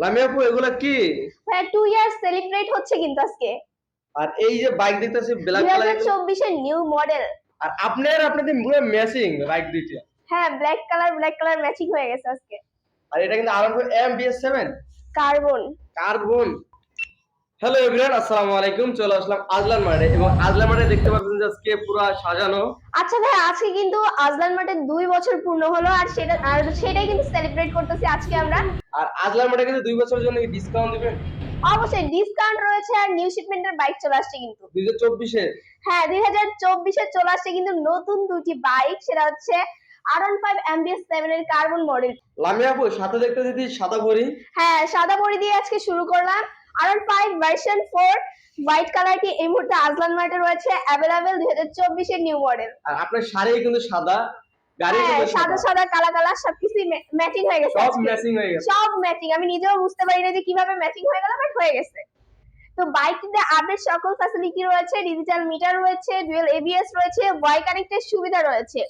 লামিয়া আপু এগুলা কি? হ্যাঁ টু সেলিব্রেট হচ্ছে কিন্তু আজকে। আর এই যে বাইক দেখতেছি ব্ল্যাক কালার 2024 এর নিউ মডেল আর আপনার আপনাদের পুরো ম্যাচিং বাইক দিতে হ্যাঁ black colour black colour matching হয়ে গেছে আজকে। আর এটা কিন্তু Arampur M BS seven carbon carbon hello everyone আসসালামু আলাইকুম। চলে আসলাম আজলান মাঠে এবং আজলান মাঠে দেখতে পাচ্ছেন যে আজকে পুরো সাজানো। আচ্ছা ভাই আজকে কিন্তু আজলান মাঠে দুই বছর পূর্ণ হলো আর সেটা আর সেটাই কিন্তু সেলিব্রেট করতেছি আজকে আমরা। আর আজলান মাঠে কিন্তু দুই বছরের জন্য ডিসকাউন্ট দিবেন? অবশ্যই ডিসকাউন্ট রয়েছে আর নিউ শিপমেন্টের বাইক চলে আসছে কিন্তু। দুই হাজার চব্বিশে? হ্যাঁ দুই হাজার চব্বিশে চলে আসছে কিন্তু নতুন দুটি বাইক সেটা হচ্ছে R one five M BS seven এর কার্বন মডেল লামিয়া আপু সাথে দেখতে যদি সাদা ভরি হ্যাঁ সাদা বড়ি দিয়ে আজকে শুরু করলাম। R five version four white কালারটি এই মুহূর্তে আজলান মার্টে রয়েছে অ্যাভেলেবেল দুই হাজার চব্বিশের নিউ মডেল আর আপনার শাড়ি কিন্তু সাদা হ্যাঁ সাদা। সাদা সাদা কালা কালা সবকিছু ম্যাচিং হয়ে গেছে সব ম্যাচিং হয়ে গেছে। সব ম্যাচিং আমি নিজেও বুঝতে পারি না যে কীভাবে ম্যাচিং হয়ে গেল বাট হয়ে গেছে। তো বাইকটিতে আপডেট সকল ফ্যাসিলিটি রয়েছে ডিজিটাল মিটার রয়েছে ডুয়েল এবিএস রয়েছে ওয়াই কানেক্টের সুবিধা রয়েছে।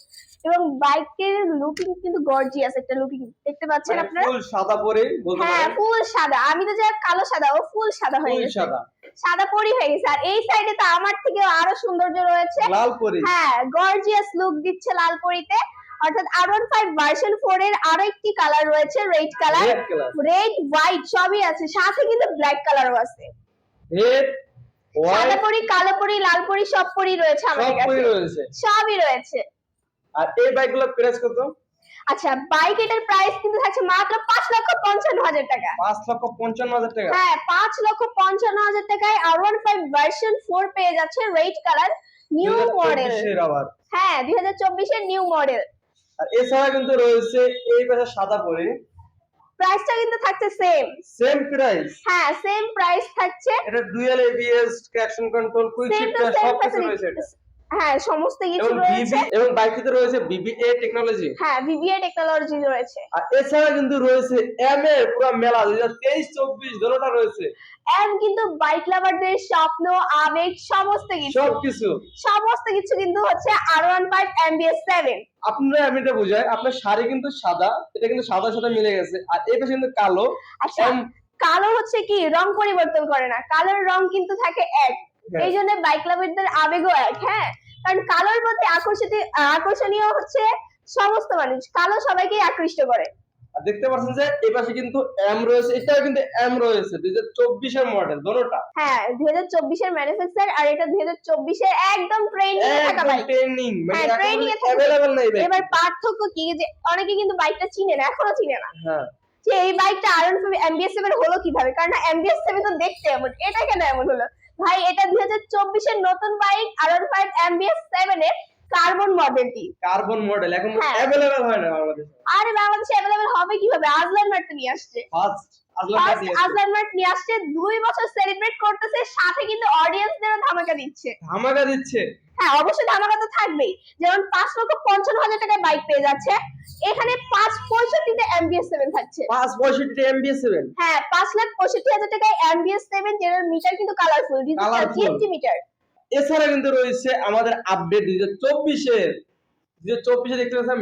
এবং বাইকটির লুকিং কিন্তু গর্জিয়াস একটা লুকিং দেখতে পাচ্ছেন আপনারা? ফুল সাদা পরে হ্যাঁ ফুল সাদা। আমি তো যা কালো সাদা ও ফুল সাদা হয়ে গেছে। সাদা। সাদা পরি হয়ে গেছে। আর এই সাইডে তো আমার থেকে আরও সৌন্দর্য রয়েছে। লাল পরি। হ্যাঁ গর্জিয়াস লুক দিচ্ছে লাল পরিতে। অর্থাৎ R one five version four এর আরও একটি কালার রয়েছে red colour red colour red white সবই আছে। সাথে কিন্তু ব্ল্যাক কালারও আছে। রেড সাদা পরি কালো পরি লাল পরি সব পরি রয়েছে সব আমাদের পরি কাছে। রয়েছে। সবই রয়েছে। আর এই বাইকগুলো প্রাইস কত? আচ্ছা বাইক এটার প্রাইস কিন্তু থাকছে মাত্র পাঁচ লক্ষ পঞ্চান্ন হাজার টাকা। পাঁচ লক্ষ পঞ্চান্ন হাজার টাকা? হ্যাঁ পাঁচ লক্ষ পঞ্চান্ন হাজার টাকায় R one five version four পেয়ে যাচ্ছে রেড কালার নিউ মডেল 2024 এর হ্যাঁ দুই হাজার চব্বিশের নিউ মডেল আর এছাড়া কিন্তু রয়েছে এই পাশে সাদা পরে। প্রাইসটা কিন্তু থাকছে সেম সেম প্রাইস হ্যাঁ সেম প্রাইস থাকছে। এটা dual ABS traction control quick shifter সব কিছু রয়েছে হ্যাঁ সমস্ত কিছু রয়েছে। এবং বাইকটিতে রয়েছে বিবিএ টেকনোলজি হ্যাঁ ভিভিআই টেকনোলজি রয়েছে। আর এছাড়া কিন্তু রয়েছে এম এর পুরো মেলা দুই হাজার তেইশ চব্বিশ দোনোটা রয়েছে। এন্ড কিন্তু বাইক লাভারদের স্বপ্ন আবেগ সমস্ত কিছু। সমস্ত কিছু কিন্তু হচ্ছে R one five M BS seven আপনারা আমি এটা বুঝাই আপনার শাড়ি কিন্তু সাদা এটা কিন্তু সাদা সাথে মিলে গেছে আর এই পাশে কিন্তু কালো। আচ্ছা কালো হচ্ছে কি? রং পরিবর্তন করে না। কালোর রং কিন্তু থাকে এক। এই জন্য বাইক লাভারদের আবেগও এক হ্যাঁ? কারণ কালোর প্রতি আকর্ষিত আকর্ষণীয় হচ্ছে সমস্ত মানুষ। কালো সবাইকে আকৃষ্ট করে। আর দেখতে পাচ্ছেন যে এই পাশে কিন্তু এম রয়েছে এটাও কিন্তু এম রয়েছে দুই হাজার মডেল দোনোটা। হ্যাঁ দুই হাজার চব্বিশের ম্যানুফ্যাকচার আর এটা দুই হাজার চব্বিশের একদম ট্রেন্ডিং থাকা একদম বাইক ট্রেন্ডিং মানে হ্যাঁ, training এ অ্যাভেলেবল নাই এবার পার্থক্য কি? যে অনেকে কিন্তু বাইকটা চিনে না এখনও চিনে না। হ্যাঁ। যে এই বাইকটা আর এমবিএস সেভেন হলো কীভাবে? কারণ এমবিএস সেভেন তো দেখতে এমন এটা কেন এমন হলো? ভাই এটা দুই হাজার চব্বিশের নতুন bike R five M BS seven এর কার্বন মডেলটি কার্বন মডেল এখন হ্যাঁ। হয় না বাংলাদেশে। আরে বাংলাদেশে অ্যাভেলেবেল হবে কীভাবে? আজলান মার্ট নিয়ে আসছে। ফার্স্ট আজলান মার্ট নিয়ে আসছে। দুই বছর সেলিব্রেট করতেছে সাথে কিন্তু অডিয়েন্সদেরও ধামাকা দিচ্ছে। ধামাকা দিচ্ছে। হ্যাঁ অবশ্যই ধামাকা তো থাকবেই। যেমন পাঁচ লক্ষ পঞ্চান্ন হাজার টাকায় বাইক পেয়ে যাচ্ছে। এখানে পাঁচ পঁয়ষট্টিতে এমবিএস সেভেন থাকছে। পাঁচ পঁয়ষট্টিতে এমবিএস সেভেন হ্যাঁ পাঁচ লাখ পঁয়ষট্টি হাজার টাকায় এমবিএস সেভেন যেটার মিটার কিন্তু কালারফুল ডিজিটাল মিটার এছাড়া কিন্তু রয়েছে আমাদের আপডেট দুই হাজার চব্বিশের হাজার চব্বিশে দেখতে পাচ্ছেন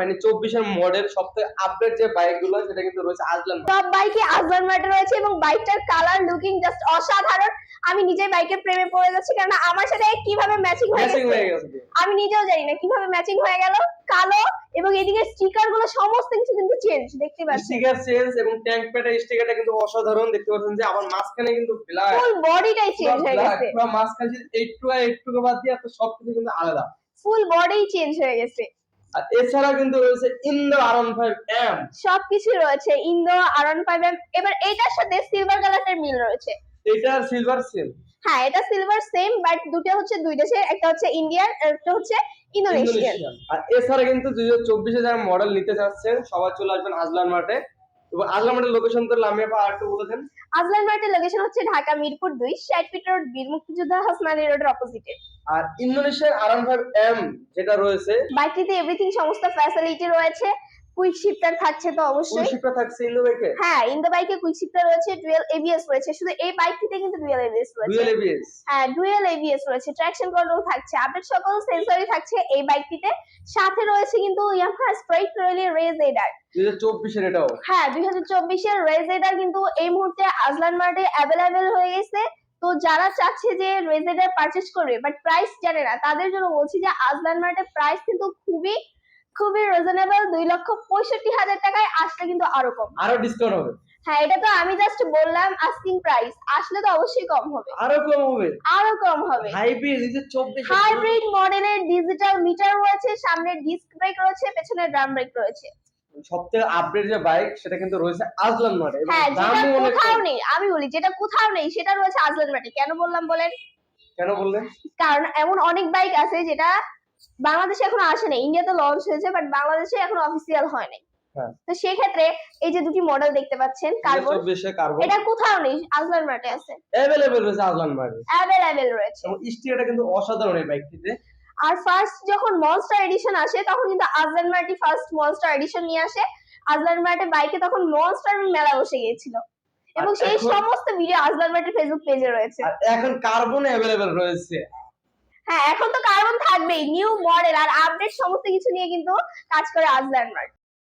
মানে চব্বিশের মডেল সবথেকে আপডেট যে বাইকগুলো সেটা কিন্তু রয়েছে আজলান সব বাইকে আজলান রয়েছে এবং বাইকটার কালার লুকিং জাস্ট অসাধারণ। আমি নিজে বাইকের প্রেমে পড়ে যাচ্ছি কারণ আমার সাথে কীভাবে ম্যাচিং হয়ে গেছে? আমি নিজেও জানি না কীভাবে ম্যাচিং হয়ে গেল। কালো এবং এদিকে স্টিকারগুলো সমস্ত কিছু কিন্তু চেঞ্জ দেখতে পাচ্ছি স্টিকার চেঞ্জ এবং ট্যাঙ্ক স্টিকারটা কিন্তু অসাধারণ দেখতে পাচ্ছেন যে আমার মাঝখানে কিন্তু ব্ল্যাক ফুল বডিটাই চেঞ্জ হয়ে গেছে। পুরো মাঝখানে একটু একটু বাদ দিয়ে সবকিছু কিন্তু আলাদা। ফুল বডি চেঞ্জ হয়ে গেছে। আর এছাড়া কিন্তু রয়েছে ইন্দো আরন ফাইভ এম সবকিছু রয়েছে ইন্দো আরন ফাইভ এবার এটার সাথে সিলভার কালারের মিল রয়েছে। এটা সিলভার সেম হ্যাঁ এটা সিলভার সেম বাট দুটো হচ্ছে দুই দেশের একটা হচ্ছে ইন্ডিয়ার আর একটা হচ্ছে ইন্দোনেশিয়ান আর এছাড়া কিন্তু দুই হাজার চব্বিশে যারা মডেল নিতে চাচ্ছেন সবাই চলে আসবেন আজলান মাঠে এবং আজলান মাঠের লোকেশন তো লামিয়া পা আর একটু বলে দেন। আজলান মার্টের লোকেশন হচ্ছে ঢাকা মিরপুর দুই ষাট ফিট রোড বীর মুক্তিযোদ্ধা হাসনালি রোডের অপোজিটে আর ইন্দোনেশিয়ার আরাম ফাইভ এম যেটা রয়েছে বাইকটিতে এভরিথিং সমস্ত ফ্যাসিলিটি রয়েছে। কুইক শিফটার থাকছে তো অবশ্যই। থাকছে বাইকে হ্যাঁ ইন্দো বাইকে কুইক শিফটার রয়েছে ডুয়েল এবিএস রয়েছে। শুধু এই বাইকটিতে কিন্তু ডুয়েল এবিএস রয়েছে। ডুয়েল এবিএস হ্যাঁ ডুয়েল এবিএস রয়েছে ট্র্যাকশন কন্ট্রোল থাকছে। আপডেট সকল সেন্সরই থাকছে এই বাইকটিতে সাথে রয়েছে কিন্তু ইয়ামাহা রয়েলি রেজ এডার দুই হাজার চব্বিশের এটাও? হ্যাঁ দুই হাজার চব্বিশের রেজ এডার কিন্তু এই মুহূর্তে আজলান মার্টে অ্যাভেলেবেল হয়ে গেছে। তো যারা চাচ্ছে যে রেজ এডার পারচেস করবে বাট প্রাইস জানে না তাদের জন্য বলছি যে আজলান মার্টের প্রাইস কিন্তু খুবই খুবই রিজনেবল দুই লক্ষ পঁয়ষট্টি হাজার টাকায় আসলে কিন্তু আরও কম। আরও ডিসকাউন্ট হবে। হ্যাঁ এটা তো আমি জাস্ট বললাম আস্কিং প্রাইস আসলে তো অবশ্যই কম হবে। আরও কম হবে। আরও কম হবে। হাইব্রিড দুই হাজার। চব্বিশ হাইব্রিড মডেলের ডিজিটাল মিটার রয়েছে সামনে ডিস্ক ব্রেক রয়েছে পেছনে ড্রাম ব্রেক রয়েছে। সব থেকে আপডেট যে বাইক সেটা কিন্তু রয়েছে আজলান এবং হ্যাঁ যেটা কোথাও নেই আমি বলি যেটা কোথাও নেই সেটা রয়েছে আজলান মাটি কেন বললাম বলেন? কেন বললেন? কারণ এমন অনেক বাইক আছে যেটা বাংলাদেশে এখন আসে নাই ইন্ডিয়াতে লঞ্চ হয়েছে বাট বাংলাদেশে এখনও অফিসিয়াল হয় নাই। হ্যাঁ। তো সেক্ষেত্রে এই যে দুটি মডেল দেখতে পাচ্ছেন কার্বন এটা কোথাও নেই আজলান মার্টে আছে। অ্যাভেলেবেল রয়েছে আজলান মার্টে অ্যাভেলেবেল রয়েছে। এবং স্টিকারটা কিন্তু অসাধারণ এই বাইকটিতে আর ফার্স্ট যখন মনস্টার এডিশন আসে তখন কিন্তু আজলান মার্টি ফার্স্ট মনস্টার এডিশন নিয়ে আসে। আজলান মার্টে বাইকে তখন মনস্টার মেলা বসে গিয়েছিল। এবং সেই সমস্ত ভিডিও আজলান মার্টির ফেসবুক পেজে রয়েছে। আর এখন কার্বন অ্যাভেলেবেল রয়েছে। হ্যাঁ এখন তো কার্বন থাকবেই নিউ মডেল আর আপডেট সমস্ত কিছু নিয়ে কিন্তু কাজ করে আজলান মার্ট